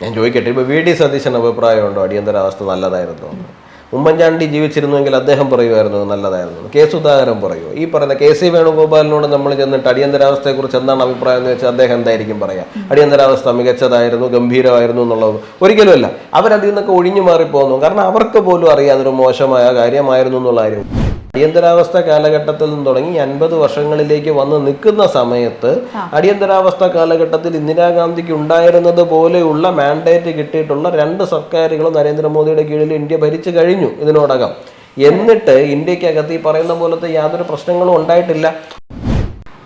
ഞാൻ ചോദിക്കട്ടെ ഇപ്പോൾ വി ഡി സതീശൻ അഭിപ്രായമുണ്ടോ? അടിയന്തരാവസ്ഥ നല്ലതായിരുന്നു ഉമ്മൻചാണ്ടി ജീവിച്ചിരുന്നുവെങ്കിൽ അദ്ദേഹം പറയുമായിരുന്നു നല്ലതായിരുന്നു. കെ സുധാകരൻ പറയുമോ ഈ പറയുന്ന കെ സി വേണുഗോപാലിനോട് നമ്മൾ ചെന്നിട്ട് അടിയന്തരാവസ്ഥയെക്കുറിച്ച് എന്താണ് അഭിപ്രായം എന്ന് വെച്ചാൽ അദ്ദേഹം എന്തായിരിക്കും പറയുക അടിയന്തരാവസ്ഥ മികച്ചതായിരുന്നു ഗംഭീരമായിരുന്നു എന്നുള്ളത് ഒരിക്കലുമല്ല അവരതിൽ നിന്നൊക്കെ ഒഴിഞ്ഞു മാറിപ്പോകുന്നു കാരണം അവർക്ക് പോലും അറിയാം അതൊരു മോശമായ കാര്യമായിരുന്നു എന്നുള്ള കാര്യം. അടിയന്തരാവസ്ഥ കാലഘട്ടത്തിൽ നിന്ന് തുടങ്ങി അൻപത് വർഷങ്ങളിലേക്ക് വന്ന് നിൽക്കുന്ന സമയത്ത് അടിയന്തരാവസ്ഥ കാലഘട്ടത്തിൽ ഇന്ദിരാഗാന്ധിക്ക് ഉണ്ടായിരുന്നത് പോലെയുള്ള മാൻഡേറ്റ് കിട്ടിയിട്ടുള്ള രണ്ട് സർക്കാരുകളും നരേന്ദ്രമോദിയുടെ കീഴിൽ ഇന്ത്യ ഭരിച്ചു കഴിഞ്ഞു ഇതിനോടകം. എന്നിട്ട് ഇന്ത്യക്കകത്ത് ഈ പറയുന്ന പോലത്തെ യാതൊരു പ്രശ്നങ്ങളും ഉണ്ടായിട്ടില്ല.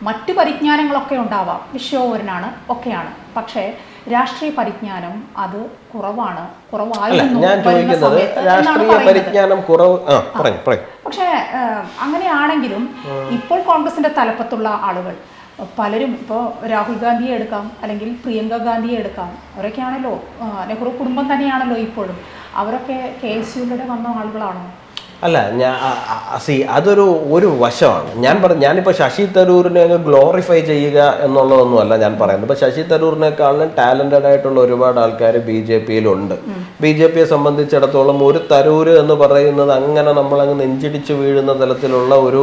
മറ്റു പരിജ്ഞാനങ്ങളൊക്കെ ഉണ്ടാവാം. വിശ്വപൗരനാണ് ഒക്കെയാണ്. പക്ഷേ രാഷ്ട്രീയ പരിജ്ഞാനം അത് കുറവാണ്. കുറവായിരുന്നു ഞാൻ ചോദിക്കുന്നത് രാഷ്ട്രീയ. പരിജ്ഞാനം കുറവ് പക്ഷേ അങ്ങനെയാണെങ്കിലും ഇപ്പോൾ കോൺഗ്രസിന്റെ തലപ്പത്തുള്ള ആളുകൾ പലരും ഇപ്പോൾ രാഹുൽ ഗാന്ധിയെ എടുക്കാം അല്ലെങ്കിൽ പ്രിയങ്ക ഗാന്ധിയെ എടുക്കാം അവരൊക്കെയാണല്ലോ നെഹ്റു കുടുംബം തന്നെയാണല്ലോ ഇപ്പോഴും. അവരൊക്കെ കെ എസ് യുവിലൂടെ വന്ന ആളുകളാണോ? അല്ല ഞാൻ സി അതൊരു ഒരു വശമാണ്. ഞാൻ പറഞ്ഞു ഞാനിപ്പോൾ ശശി തരൂരിനെ ഗ്ലോറിഫൈ ചെയ്യുക എന്നുള്ളതൊന്നുമല്ല ഞാൻ പറയുന്നത്. ഇപ്പോൾ ശശി തരൂരിനേക്കാളും ടാലന്റഡ് ആയിട്ടുള്ള ഒരുപാട് ആൾക്കാർ ബി ജെ പിയിലുണ്ട്. ബി ജെ പിയെ സംബന്ധിച്ചിടത്തോളം ഒരു തരൂർ എന്ന് പറയുന്നത് അങ്ങനെ നമ്മളങ്ങ് നെഞ്ചിടിച്ച് വീഴുന്ന തലത്തിലുള്ള ഒരു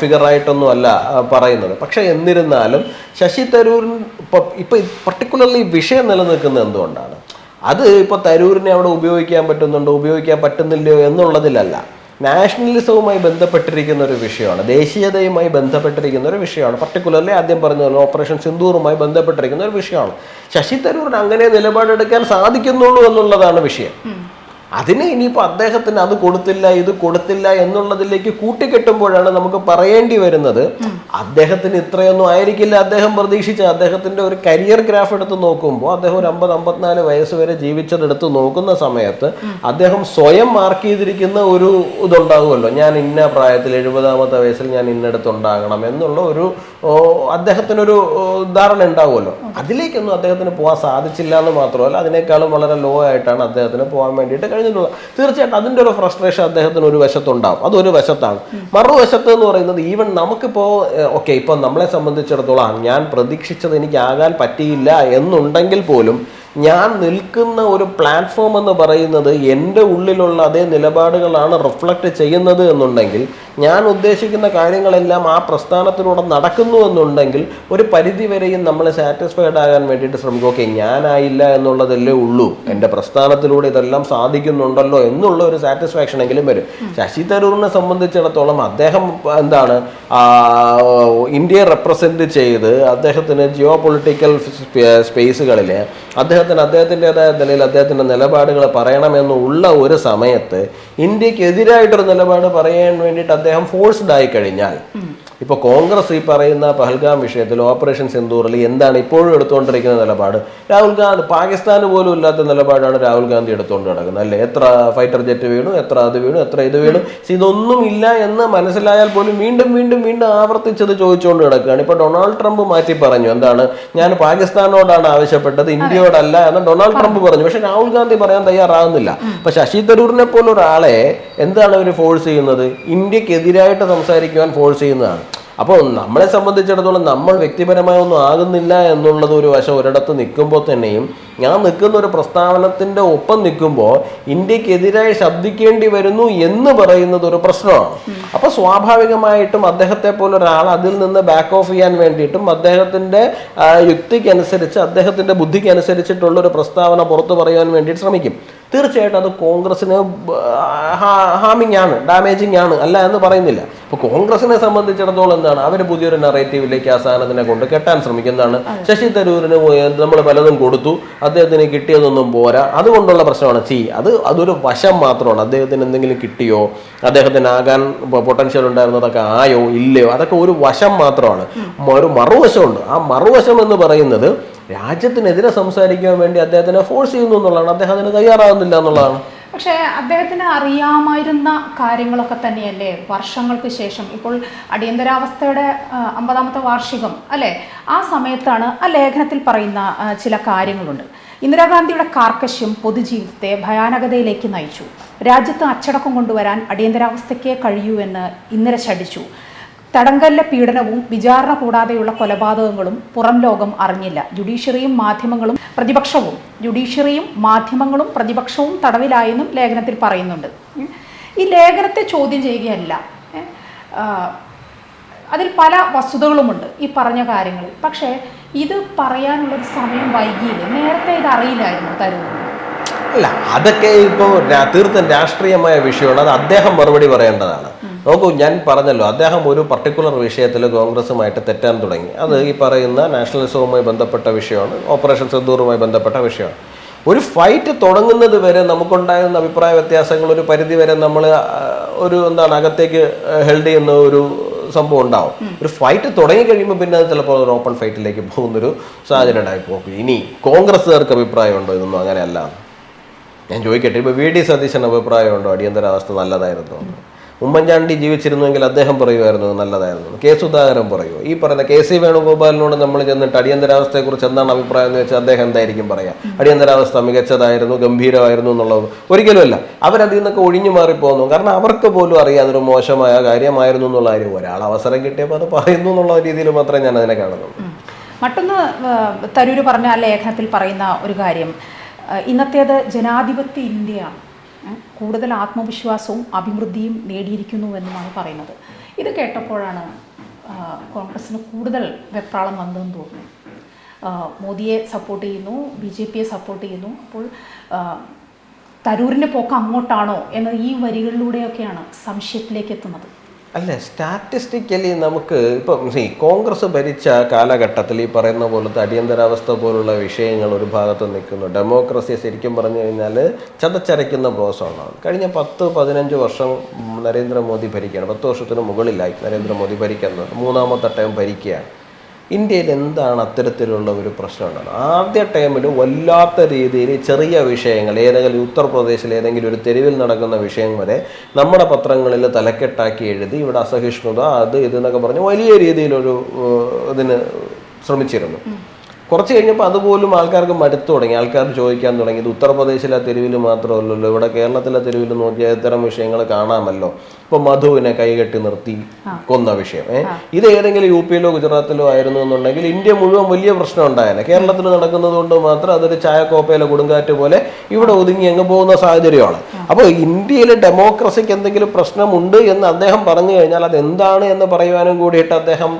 ഫിഗറായിട്ടൊന്നും അല്ല പറയുന്നത്. പക്ഷേ എന്നിരുന്നാലും ശശി തരൂരിൻ ഇപ്പം ഇപ്പം പർട്ടിക്കുലർലി വിഷയം നിലനിൽക്കുന്നത് എന്തുകൊണ്ടാണ്? അത് ഇപ്പോൾ തരൂരിനെ അവിടെ ഉപയോഗിക്കാൻ പറ്റുന്നുണ്ടോ ഉപയോഗിക്കാൻ പറ്റുന്നില്ലയോ എന്നുള്ളതിലല്ല. നാഷണലിസവുമായി ബന്ധപ്പെട്ടിരിക്കുന്ന ഒരു വിഷയമാണ് ദേശീയതയുമായി ബന്ധപ്പെട്ടിരിക്കുന്ന ഒരു വിഷയമാണ്. പർട്ടിക്കുലർലി ആദ്യം പറഞ്ഞ പോലെ ഓപ്പറേഷൻ സിന്ദൂറുമായി ബന്ധപ്പെട്ടിരിക്കുന്ന ഒരു വിഷയമാണ്. ശശി തരൂരിന് അങ്ങനെ നിലപാടെടുക്കാൻ സാധിക്കുന്നുള്ളൂ എന്നുള്ളതാണ് വിഷയം. അതിന് ഇനിയിപ്പോൾ അദ്ദേഹത്തിന് അത് കൊടുത്തില്ല ഇത് കൊടുത്തില്ല എന്നുള്ളതിലേക്ക് കൂട്ടിക്കെട്ടുമ്പോഴാണ് നമുക്ക് പറയേണ്ടി വരുന്നത്. അദ്ദേഹത്തിന് ഇത്രയൊന്നും ആയിരിക്കില്ല അദ്ദേഹം പ്രതീക്ഷിച്ച അദ്ദേഹത്തിന്റെ ഒരു കരിയർ ഗ്രാഫ് എടുത്ത് നോക്കുമ്പോൾ അദ്ദേഹം ഒരു അമ്പത് അമ്പത്തിനാല് വയസ്സ് വരെ ജീവിച്ചതെടുത്ത് നോക്കുന്ന സമയത്ത് അദ്ദേഹം സ്വയം മാർക്ക് ചെയ്തിരിക്കുന്ന ഒരു ഇതുണ്ടാകുമല്ലോ ഞാൻ ഇന്ന പ്രായത്തിൽ എഴുപതാമത്തെ വയസ്സിൽ ഞാൻ ഇന്നടത്തുണ്ടാകണം എന്നുള്ള ഒരു അദ്ദേഹത്തിനൊരു ധാരണ ഉണ്ടാവുമല്ലോ. അതിലേക്കൊന്നും അദ്ദേഹത്തിന് പോകാൻ സാധിച്ചില്ല എന്ന് മാത്രമല്ല അതിനേക്കാളും വളരെ ലോ ആയിട്ടാണ് അദ്ദേഹത്തിന് പോകാൻ വേണ്ടിയിട്ട് കഴിഞ്ഞിട്ടുള്ളത് തീർച്ചയായിട്ടും അതിന്റെ ഒരു ഫ്രസ്ട്രേഷൻ അദ്ദേഹത്തിന് ഒരു വശത്തുണ്ടാവും. അതൊരു വശത്താണ്. മറുവശത്ത് എന്ന് പറയുന്നത് ഈവൻ നമുക്കിപ്പോൾ ഓക്കെ ഇപ്പം നമ്മളെ സംബന്ധിച്ചിടത്തോളം ഞാൻ പ്രതീക്ഷിച്ചത് എനിക്കാകാൻ പറ്റിയില്ല എന്നുണ്ടെങ്കിൽ പോലും ഞാൻ നിൽക്കുന്ന ഒരു പ്ലാറ്റ്ഫോം എന്ന് പറയുന്നത് എന്റെ ഉള്ളിലുള്ള അതേ നിലപാടുകളാണ് റിഫ്ലക്റ്റ് ചെയ്യുന്നത് എന്നുണ്ടെങ്കിൽ ഞാൻ ഉദ്ദേശിക്കുന്ന കാര്യങ്ങളെല്ലാം ആ പ്രസ്ഥാനത്തിലൂടെ നടക്കുന്നു എന്നുണ്ടെങ്കിൽ ഒരു പരിധി വരെയും നമ്മൾ സാറ്റിസ്ഫൈഡ് ആകാൻ വേണ്ടിയിട്ട് ശ്രമിക്കും. ഓക്കെ ഞാനായില്ല എന്നുള്ളതല്ലേ ഉള്ളൂ. എന്റെ പ്രസ്ഥാനത്തിലൂടെ ഇതെല്ലാം സാധിക്കുന്നുണ്ടല്ലോ എന്നുള്ള ഒരു സാറ്റിസ്ഫാക്ഷൻ എങ്കിലും വരും. ശശി തരൂറിനെ സംബന്ധിച്ചിടത്തോളം അദ്ദേഹം എന്താണ് ഇന്ത്യയെ റെപ്രസെന്റ് ചെയ്ത് അദ്ദേഹത്തിന് ജിയോ പൊളിറ്റിക്കൽ സ്പേസുകളിൽ അദ്ദേഹത്തിന് അദ്ദേഹത്തിന്റെതായ നിലയിൽ അദ്ദേഹത്തിന്റെ നിലപാടുകൾ പറയണമെന്നുള്ള ഒരു സമയത്ത് ഇന്ത്യക്കെതിരായിട്ടൊരു നിലപാട് പറയാൻ വേണ്ടിയിട്ട് അദ്ദേഹം ഫോഴ്സ്ഡ് ആയി കഴിഞ്ഞാൽ ഇപ്പോൾ കോൺഗ്രസ് ഈ പറയുന്ന പഹൽഗാം വിഷയത്തിൽ ഓപ്പറേഷൻ സിന്ദൂറിൽ എന്താണ് ഇപ്പോഴും എടുത്തുകൊണ്ടിരിക്കുന്ന നിലപാട്? രാഹുൽ ഗാന്ധി പാകിസ്ഥാന് പോലും ഇല്ലാത്ത നിലപാടാണ് രാഹുൽ ഗാന്ധി എടുത്തുകൊണ്ട് നടക്കുന്നത്. അല്ലേ? എത്ര ഫൈറ്റർ ജെറ്റ് വീണു എത്ര അത് വീണു എത്ര ഇത് വീണു? ഇതൊന്നും ഇല്ല എന്ന് മനസ്സിലായാൽ പോലും വീണ്ടും വീണ്ടും വീണ്ടും ആവർത്തിച്ചത് ചോദിച്ചുകൊണ്ട് കിടക്കുകയാണ് ഇപ്പോൾ ഡൊണാൾഡ് ട്രംപ് മാറ്റി പറഞ്ഞു. എന്താണ്? ഞാൻ പാകിസ്ഥാനോടാണ് ആവശ്യപ്പെട്ടത് ഇന്ത്യയോടല്ല എന്ന് ഡൊണാൾഡ് ട്രംപ് പറഞ്ഞു. പക്ഷേ രാഹുൽ ഗാന്ധി പറയാൻ തയ്യാറാകുന്നില്ല അപ്പൊ ശശി തരൂരിനെ പോലെ ഒരാളെ എന്താണ് അവർ ഫോഴ്സ് ചെയ്യുന്നത്? ഇന്ത്യക്കെതിരായിട്ട് സംസാരിക്കുവാൻ ഫോഴ്സ് ചെയ്യുന്നതാണ്. അപ്പോൾ നമ്മളെ സംബന്ധിച്ചിടത്തോളം നമ്മൾ വ്യക്തിപരമായ ഒന്നും ആകുന്നില്ല എന്നുള്ളത് ഒരു വശം ഒരിടത്ത് നിൽക്കുമ്പോൾ തന്നെയും ഞാൻ നിൽക്കുന്ന ഒരു പ്രസ്താവനത്തിന്റെ ഒപ്പം നിൽക്കുമ്പോൾ ഇന്ത്യക്കെതിരായി ശബ്ദിക്കേണ്ടി വരുന്നു എന്ന് പറയുന്നത് ഒരു പ്രശ്നമാണ്. അപ്പോൾ സ്വാഭാവികമായിട്ടും അദ്ദേഹത്തെ പോലെ ഒരാൾ അതിൽ നിന്ന് ബാക്ക് ഓഫ് ചെയ്യാൻ വേണ്ടിയിട്ടും അദ്ദേഹത്തിന്റെ യുക്തിക്കനുസരിച്ച് അദ്ദേഹത്തിന്റെ ബുദ്ധിക്കനുസരിച്ചിട്ടുള്ള ഒരു പ്രസ്താവന പുറത്തു പറയാൻ വേണ്ടിയിട്ട് ശ്രമിക്കും. തീർച്ചയായിട്ടും അത് കോൺഗ്രസിന് ഹാമിങ് ആണ് ഡാമേജിങ് ആണ് അല്ല എന്ന് പറയുന്നില്ല. ഇപ്പോൾ കോൺഗ്രസിനെ സംബന്ധിച്ചിടത്തോളം എന്താണ്? അവർ പുതിയൊരു നറേറ്റീവിലേക്ക് ആ സാധനത്തിനെ കൊണ്ട് കെട്ടാൻ ശ്രമിക്കുന്നതാണ്. ശശി തരൂരിന് നമ്മൾ പലതും കൊടുത്തു. അദ്ദേഹത്തിന് കിട്ടിയതൊന്നും പോരാ. അതുകൊണ്ടുള്ള പ്രശ്നമാണ്. സി അത് അതൊരു വശം മാത്രമാണ്. അദ്ദേഹത്തിന് എന്തെങ്കിലും കിട്ടിയോ? അദ്ദേഹത്തിന് ആകാൻ പൊട്ടൻഷ്യൽ ഉണ്ടായിരുന്നതൊക്കെ ആയോ? ഇല്ലയോ? അതൊക്കെ ഒരു വശം മാത്രമാണ്. ഒരു മറുവശമുണ്ട്. ആ മറുവശം എന്ന് പറയുന്നത് രാജ്യത്തിനെതിരെ സംസാരിക്കാൻ വേണ്ടി അദ്ദേഹത്തിനെ ഫോഴ്സ് ചെയ്യുന്നു എന്നുള്ളതാണ്. അദ്ദേഹം അതിന് തയ്യാറാകുന്നില്ല എന്നുള്ളതാണ്. പക്ഷേ അദ്ദേഹത്തിന് അറിയാമായിരുന്ന കാര്യങ്ങളൊക്കെ തന്നെയല്ലേ വർഷങ്ങൾക്ക് ശേഷം? ഇപ്പോൾ അടിയന്തരാവസ്ഥയുടെ അമ്പതാമത്തെ വാർഷികം അല്ലേ? ആ സമയത്താണ് ആ ലേഖനത്തിൽ പറയുന്ന ചില കാര്യങ്ങളുണ്ട്. ഇന്ദിരാഗാന്ധിയുടെ കാർക്കശ്യം പൊതുജീവിതത്തെ ഭയാനകതയിലേക്ക് നയിച്ചു. രാജ്യത്ത് അച്ചടക്കം കൊണ്ടുവരാൻ അടിയന്തരാവസ്ഥയ്ക്കേ കഴിയൂ എന്ന് ഇന്ദിര ശഠിച്ചു. തടങ്കല്ല പീഡനവും വിചാരണ കൂടാതെയുള്ള കൊലപാതകങ്ങളും പുറം ലോകം അറിഞ്ഞില്ല. ജുഡീഷ്യറിയും മാധ്യമങ്ങളും പ്രതിപക്ഷവും ജുഡീഷ്യറിയും മാധ്യമങ്ങളും പ്രതിപക്ഷവും തടവിലായെന്നും ലേഖനത്തിൽ പറയുന്നുണ്ട്. ഈ ലേഖനത്തെ ചോദ്യം ചെയ്യുകയല്ല. അതിൽ പല വസ്തുതകളുമുണ്ട് ഈ പറഞ്ഞ കാര്യങ്ങൾ പക്ഷേ ഇത് പറയാനുള്ളൊരു സമയം വൈകിയില്ല? നേരത്തെ ഇത് അറിയില്ലായിരുന്നു തരുന്നത്. അല്ല അതൊക്കെ ഇപ്പോൾ തീർത്തും രാഷ്ട്രീയമായ വിഷയമാണ്. അത് അദ്ദേഹം മറുപടി പറയേണ്ടതാണ്. നോക്കൂ ഞാൻ പറഞ്ഞല്ലോ അദ്ദേഹം ഒരു പർട്ടിക്കുലർ വിഷയത്തിൽ കോൺഗ്രസുമായിട്ട് തെറ്റാൻ തുടങ്ങി. അത് ഈ പറയുന്ന നാഷണലിസവുമായി ബന്ധപ്പെട്ട വിഷയമാണ് ഓപ്പറേഷൻ സിന്ദൂറുമായി ബന്ധപ്പെട്ട വിഷയമാണ്. ഒരു ഫൈറ്റ് തുടങ്ങുന്നത് വരെ നമുക്കുണ്ടായിരുന്ന അഭിപ്രായ വ്യത്യാസങ്ങൾ ഒരു പരിധി വരെ നമ്മൾ ഒരു എന്താണ് അകത്തേക്ക് ഹെൽഡ് ചെയ്യുന്ന ഒരു സംഭവം ഉണ്ടാവും. ഒരു ഫൈറ്റ് തുടങ്ങി കഴിയുമ്പോൾ പിന്നെ അത് ചിലപ്പോൾ ഒരു ഓപ്പൺ ഫൈറ്റിലേക്ക് പോകുന്നൊരു സാഹചര്യം ഉണ്ടായി പോകും. ഇനി കോൺഗ്രസ്സുകാർക്ക് അഭിപ്രായമുണ്ടോ ഇതൊന്നും അങ്ങനെയല്ല. ഞാൻ ചോദിക്കട്ടെ ഇപ്പോൾ വി. ഡി. സതീശൻ അഭിപ്രായമുണ്ടോ? അടിയന്തരാവസ്ഥ നല്ലതായിരുന്നു? ഉമ്മൻചാണ്ടി ജീവിച്ചിരുന്നുവെങ്കിൽ അദ്ദേഹം പറയുമായിരുന്നു നല്ലതായിരുന്നു. കെ സുധാകരൻ പറയുമോ ഈ പറയുന്ന കെ സി വേണുഗോപാലിനോട് നമ്മൾ ചെന്നിട്ട് അടിയന്തരാവസ്ഥയെക്കുറിച്ച് എന്താണ് അഭിപ്രായം എന്ന് വെച്ചാൽ അദ്ദേഹം എന്തായിരിക്കും പറയാ? അടിയന്തരാവസ്ഥ മികച്ചതായിരുന്നു ഗംഭീരമായിരുന്നു എന്നുള്ളത് ഒരിക്കലുമല്ല. അവരതിൽ നിന്നൊക്കെ ഒഴിഞ്ഞു മാറിപ്പോകുന്നു കാരണം അവർക്ക് പോലും അറിയാം അതൊരു മോശമായ കാര്യമായിരുന്നു എന്നുള്ള കാര്യം. ഒരാൾ അവസരം കിട്ടിയപ്പോൾ അത് പറയുന്നു എന്നുള്ള രീതിയിൽ മാത്രമേ ഞാൻ അതിനെ കാണുന്നുള്ളൂ. മറ്റൊന്ന് തരൂര് പറഞ്ഞ ലേഖനത്തിൽ പറയുന്ന ഒരു കാര്യം. ഇന്നത്തേത് ജനാധിപത്യ ഇന്ത്യയാണ്. കൂടുതൽ ആത്മവിശ്വാസവും അഭിവൃദ്ധിയും നേടിയിരിക്കുന്നു എന്നുമാണ് പറയുന്നത്. ഇത് കേട്ടപ്പോഴാണ് കോൺഗ്രസ്സിന് കൂടുതൽ വെപ്രാളം വന്നതെന്ന് തോന്നുന്നു. മോദിയെ സപ്പോർട്ട് ചെയ്യുന്നു ബി ജെ പിയെ സപ്പോർട്ട് ചെയ്യുന്നു. അപ്പോൾ തരൂരിന്റെ പോക്ക് അങ്ങോട്ടാണോ എന്ന ഈ വരികളിലൂടെയൊക്കെയാണ് സംശയത്തിലേക്ക് എത്തുന്നത്. അല്ല സ്റ്റാറ്റിസ്റ്റിക്കലി നമുക്ക് ഇപ്പം ഈ കോൺഗ്രസ് ഭരിച്ച കാലഘട്ടത്തിൽ ഈ പറയുന്ന പോലത്തെ അടിയന്തരാവസ്ഥ പോലുള്ള വിഷയങ്ങൾ ഒരു ഭാഗത്ത് നിൽക്കുന്നു. ഡെമോക്രസി ശരിക്കും പറഞ്ഞു കഴിഞ്ഞാൽ ചതച്ചരയ്ക്കുന്ന പ്രോസമാണ് കഴിഞ്ഞ പത്ത് പതിനഞ്ച് വർഷം നരേന്ദ്രമോദി ഭരിക്കുകയാണ്. പത്ത് വർഷത്തിന് മുകളിലായി നരേന്ദ്രമോദി ഭരിക്കുന്നത്. മൂന്നാമത്തെ ടൈം ഭരിക്കുകയാണ്. ഇന്ത്യയിൽ എന്താണ് അത്തരത്തിലുള്ള ഒരു പ്രശ്നം ആദ്യ ടൈമിൽ വല്ലാത്ത രീതിയിൽ ചെറിയ വിഷയങ്ങൾ ഏതെങ്കിലും ഉത്തർപ്രദേശിൽ ഏതെങ്കിലും ഒരു തെരുവിൽ നടക്കുന്ന വിഷയം വരെ നമ്മുടെ പത്രങ്ങളിൽ തലക്കെട്ടാക്കി എഴുതി ഇവിടെ അസഹിഷ്ണുത അത് ഇതെന്നൊക്കെ പറഞ്ഞ് വലിയ രീതിയിലൊരു ഇതിന് ശ്രമിച്ചിരുന്നു. കുറച്ച് കഴിഞ്ഞപ്പോൾ അതുപോലും ആൾക്കാർക്ക് മടുത്തു തുടങ്ങി. ആൾക്കാർ ചോദിക്കാൻ തുടങ്ങി. ഇത് ഉത്തർപ്രദേശിലെ തെരുവിൽ മാത്രമല്ലല്ലോ. ഇവിടെ കേരളത്തിലെ തെരുവിൽ നോക്കിയാൽ ഇത്തരം വിഷയങ്ങൾ കാണാമല്ലോ. ഇപ്പോൾ മധുവിനെ കൈകെട്ടി നിർത്തി കൊന്ന വിഷയം. ഏഹ് ഇത് ഏതെങ്കിലും യു പിയിലോ ഗുജറാത്തിലോ ആയിരുന്നു എന്നുണ്ടെങ്കിൽ ഇന്ത്യ മുഴുവൻ വലിയ പ്രശ്നം ഉണ്ടായേനെ. കേരളത്തിൽ നടക്കുന്നത് കൊണ്ട് മാത്രം അതൊരു ചായക്കോപ്പയിലെ കൊടുങ്കാറ്റ് പോലെ ഇവിടെ ഒതുങ്ങി അങ്ങ് പോകുന്ന സാഹചര്യമാണ്. അപ്പോൾ ഇന്ത്യയിൽ ഡെമോക്രസിക്ക് എന്തെങ്കിലും പ്രശ്നമുണ്ട് എന്ന് അദ്ദേഹം പറഞ്ഞു കഴിഞ്ഞാൽ അത് എന്താണ് എന്ന് പറയുവാനും കൂടിയിട്ട് അദ്ദേഹം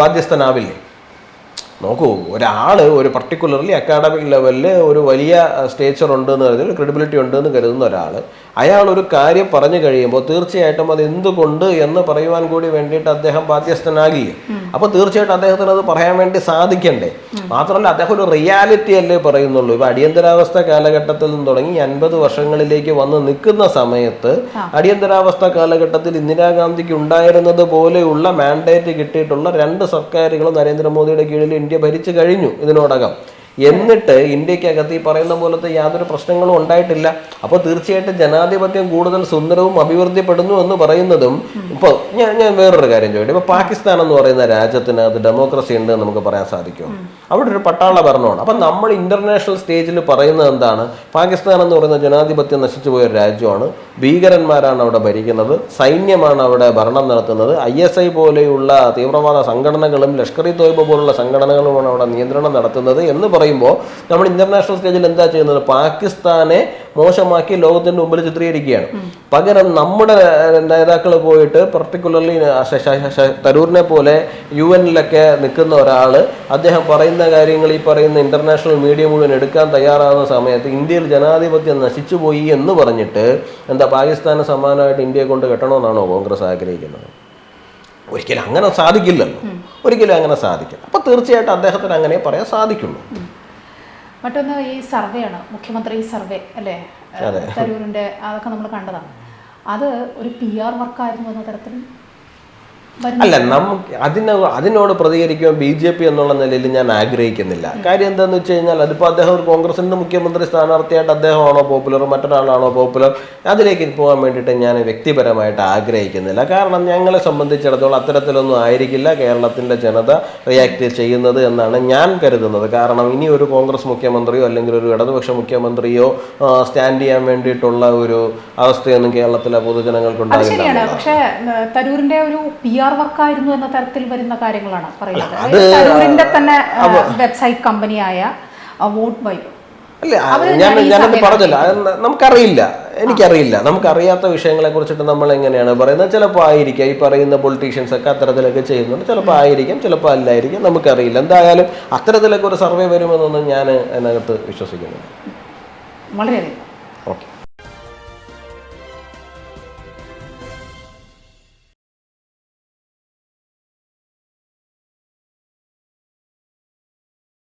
ബാധ്യസ്ഥനാവില്ലേ? നോക്കൂ ഒരാൾ ഒരു പർട്ടിക്കുലർലി അക്കാഡമിക് ലെവലിൽ ഒരു വലിയ സ്റ്റേച്ചർ ഉണ്ട് എന്ന് കരുതി ക്രെഡിബിലിറ്റി ഉണ്ട് എന്ന് കരുതുന്ന ഒരാൾ അയാൾ ഒരു കാര്യം പറഞ്ഞു കഴിയുമ്പോൾ തീർച്ചയായിട്ടും അത് എന്തുകൊണ്ട് എന്ന് പറയുവാൻ കൂടി വേണ്ടിയിട്ട് അദ്ദേഹം ബാധ്യസ്ഥനാകി. അപ്പോൾ തീർച്ചയായിട്ടും അദ്ദേഹത്തിന് അത് പറയാൻ വേണ്ടി സാധിക്കണ്ടേ. മാത്രമല്ല അദ്ദേഹം ഒരു റിയാലിറ്റി അല്ലേ പറയുന്നുള്ളൂ. ഇപ്പൊ അടിയന്തരാവസ്ഥ കാലഘട്ടത്തിൽ നിന്ന് തുടങ്ങി അൻപത് വർഷങ്ങളിലേക്ക് വന്ന് നിൽക്കുന്ന സമയത്ത് അടിയന്തരാവസ്ഥ കാലഘട്ടത്തിൽ ഇന്ദിരാഗാന്ധിക്ക് ഉണ്ടായിരുന്നത് പോലെയുള്ള മാൻഡേറ്റ് കിട്ടിയിട്ടുള്ള രണ്ട് സർക്കാരുകളും നരേന്ദ്രമോദിയുടെ കീഴിൽ ഇന്ത്യ ഭരിച്ചു കഴിഞ്ഞു ഇതിനോടകം. എന്നിട്ട് ഇന്ത്യക്കകത്ത് ഈ പറയുന്ന പോലത്തെ യാതൊരു പ്രശ്നങ്ങളും ഉണ്ടായിട്ടില്ല. അപ്പോൾ തീർച്ചയായിട്ടും ജനാധിപത്യം കൂടുതൽ സുന്ദരവും അഭിവൃദ്ധിപ്പെടുന്നു എന്ന് പറയുന്നതും ഇപ്പോൾ ഞാൻ ഞാൻ വേറൊരു കാര്യം ചോദിക്കും ഇപ്പോൾ പാകിസ്ഥാൻ എന്ന് പറയുന്ന രാജ്യത്തിനകത്ത് ഡെമോക്രസി ഉണ്ട് എന്ന് നമുക്ക് പറയാൻ സാധിക്കും അവിടെ ഒരു പട്ടാള ഭരണമാണ്. അപ്പം നമ്മൾ ഇന്റർനാഷണൽ സ്റ്റേജിൽ പറയുന്നത് എന്താണ്? പാകിസ്ഥാൻ എന്ന് പറയുന്ന ജനാധിപത്യം നശിച്ചു പോയ ഒരു രാജ്യമാണ്. ഭീകരന്മാരാണ് അവിടെ ഭരിക്കുന്നത്. സൈന്യമാണ് അവിടെ ഭരണം നടത്തുന്നത്. ഐ എസ് ഐ പോലെയുള്ള തീവ്രവാദ സംഘടനകളും ലഷ്കർ ഇ തോയ്ബ പോലുള്ള സംഘടനകളുമാണ് അവിടെ നിയന്ത്രണം നടത്തുന്നത് എന്ന് പറയുമ്പോൾ നമ്മൾ ഇന്റർനാഷണൽ സ്റ്റേജിൽ എന്താ ചെയ്യുന്നത്? പാകിസ്ഥാനെ മോശമാക്കി ലോകത്തിന്റെ മുമ്പിൽ ചിത്രീകരിക്കുകയാണ്. പകരം നമ്മുടെ നേതാക്കൾ പോയിട്ട് പർട്ടിക്കുലർലി തരൂരിനെ പോലെ യു എന്നിലൊക്കെ നിൽക്കുന്ന ഒരാൾ അദ്ദേഹം പറയുന്ന കാര്യങ്ങൾ ഈ പറയുന്ന ഇന്റർനാഷണൽ മീഡിയ മുഴുവൻ എടുക്കാൻ തയ്യാറാകുന്ന സമയത്ത് ഇന്ത്യയിൽ ജനാധിപത്യം നശിച്ചു പോയി എന്ന് പറഞ്ഞിട്ട് എന്താ പാകിസ്ഥാന് സമാനമായിട്ട് ഇന്ത്യയെ കൊണ്ട് കെട്ടണമെന്നാണോ കോൺഗ്രസ് ആഗ്രഹിക്കുന്നത്? ഒരിക്കലും അങ്ങനെ സാധിക്കില്ലല്ലോ. ഒരിക്കലും അങ്ങനെ സാധിക്കില്ല. അപ്പോൾ തീർച്ചയായിട്ടും അദ്ദേഹത്തിന് അങ്ങനെ പറയാൻ സാധിക്കുള്ളൂ. മറ്റൊന്ന് ഈ സർവേ ആണ്. മുഖ്യമന്ത്രി സർവേ അല്ലേ. തരൂരിന്റെ അതൊക്കെ നമ്മൾ കണ്ടതാണ്. അത് ഒരു പി ആർ വർക്കായിരുന്നു എന്ന തരത്തിൽ അല്ല നമുക്ക് അതിന് അതിനോട് പ്രതികരിക്കുമ്പോൾ ബി ജെ പി എന്നുള്ള നിലയിൽ ഞാൻ ആഗ്രഹിക്കുന്നില്ല. കാര്യം എന്താണെന്ന് വെച്ച് കഴിഞ്ഞാൽ അതിപ്പോൾ അദ്ദേഹം ഒരു കോൺഗ്രസിന്റെ മുഖ്യമന്ത്രി സ്ഥാനാർത്ഥിയായിട്ട് അദ്ദേഹമാണോ പോപ്പുലർ മറ്റൊരാളാണോ പോപ്പുലർ അതിലേക്ക് പോകാൻ വേണ്ടിയിട്ട് ഞാൻ വ്യക്തിപരമായിട്ട് ആഗ്രഹിക്കുന്നില്ല. കാരണം ഞങ്ങളെ സംബന്ധിച്ചിടത്തോളം അത്തരത്തിലൊന്നും ആയിരിക്കില്ല കേരളത്തിന്റെ ജനത റിയാക്ട് ചെയ്യുന്നത് എന്നാണ് ഞാൻ കരുതുന്നത്. കാരണം ഇനി ഒരു കോൺഗ്രസ് മുഖ്യമന്ത്രിയോ അല്ലെങ്കിൽ ഒരു ഇടതുപക്ഷ മുഖ്യമന്ത്രിയോ സ്റ്റാൻഡ് ചെയ്യാൻ വേണ്ടിയിട്ടുള്ള ഒരു അവസ്ഥയൊന്നും കേരളത്തിലെ പൊതുജനങ്ങൾക്ക് അത് ശരിയാണ്. ഉണ്ടാകില്ല പക്ഷേ തരൂരിന്റെ ഒരു പി ആർ വർക്കായിരുന്നു എന്ന തരത്തിൽ വരുന്ന കാര്യങ്ങളാണ് പറയുന്നത്. തരൂരിന്റെ തന്നെ വെബ്സൈറ്റ് കമ്പനിയായ വോട്ട് ബൈ. അല്ല ഞാൻ ഞാനത് പറഞ്ഞില്ല. നമുക്കറിയില്ല. എനിക്കറിയില്ല. നമുക്കറിയാത്ത വിഷയങ്ങളെ കുറിച്ചിട്ട് നമ്മൾ എങ്ങനെയാണ് പറയുന്നത്. ചിലപ്പോൾ ആയിരിക്കാം. ഈ പറയുന്ന പൊളിറ്റീഷ്യൻസ് ഒക്കെ അത്തരത്തിലൊക്കെ ചെയ്യുന്നുണ്ട്. ചിലപ്പോൾ ആയിരിക്കാം. ചിലപ്പോൾ അല്ലായിരിക്കും. നമുക്കറിയില്ല. എന്തായാലും അത്തരത്തിലൊക്കെ ഒരു സർവേ വരുമെന്നൊന്നും ഞാൻ അതിനകത്ത് വിശ്വസിക്കുന്നു വളരെയധികം.